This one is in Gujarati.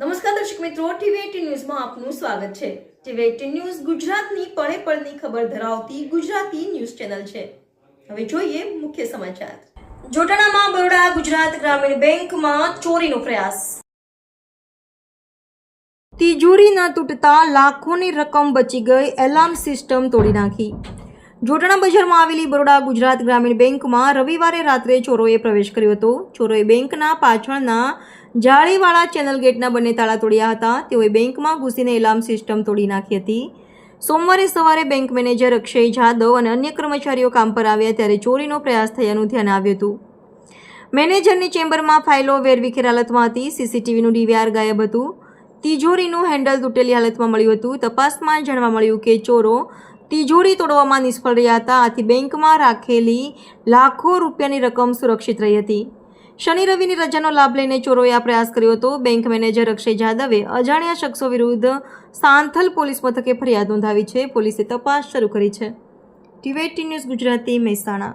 નમસ્કાર દર્શક મિત્રો, ટીવી ન્યૂઝમાં આપનું સ્વાગત છે. ટીવી એટીન ન્યૂઝ ગુજરાતની પળે પળની ખબર ધરાવતી ગુજરાતી ન્યૂઝ ચેનલ છે. હવે જોઈએ મુખ્ય સમાચાર. જોટાણામાં બરોડા ગુજરાત ગ્રામીણ બેંકમાં ચોરીનો પ્રયાસ. તિજોરી ન તૂટતા લાખોની રકમ બચી ગઈ, એલાર્મ સિસ્ટમ તોડી નાખી. જોટાણા બજારમાં આવેલી બરોડા ગુજરાત ગ્રામીણ બેંકમાં રવિવારે રાત્રે ચોરોએ પ્રવેશ કર્યો હતો. ચોરોએ બેંકના પાછળના જાળીવાળા ચેનલ ગેટના બંને તાળા તોડ્યા હતા. તેઓએ બેંકમાં ઘૂસીને એલાર્મ સિસ્ટમ તોડી નાખી હતી. સોમવારે સવારે બેંક મેનેજર અક્ષય જાદવ અને અન્ય કર્મચારીઓ કામ પર આવ્યા ત્યારે ચોરીનો પ્રયાસ થયાનું ધ્યાન આવ્યું હતું. મેનેજરની ચેમ્બરમાં ફાઇલો વેરવિખેર હાલતમાં હતી. સીસીટીવીનું ડીવીઆર ગાયબ હતું. તિજોરીનું હેન્ડલ તૂટેલી હાલતમાં મળ્યું હતું. તપાસમાં જાણવા મળ્યું કે ચોરો તિજોરી તોડવામાં નિષ્ફળ રહ્યા હતા. આથી બેંકમાં રાખેલી લાખો રૂપિયાની રકમ સુરક્ષિત રહી હતી. શનિ રવિની રજાનો લાભ લઈને ચોરોએ આ પ્રયાસ કર્યો હતો. બેંક મેનેજર અક્ષય જાદવે અજાણ્યા શખ્સો વિરુદ્ધ સાંથલ પોલીસ મથકે ફરિયાદ નોંધાવી છે. પોલીસે તપાસ શરૂ કરી છે. ટીવેટી ન્યૂઝ ગુજરાતી મહેસાણા.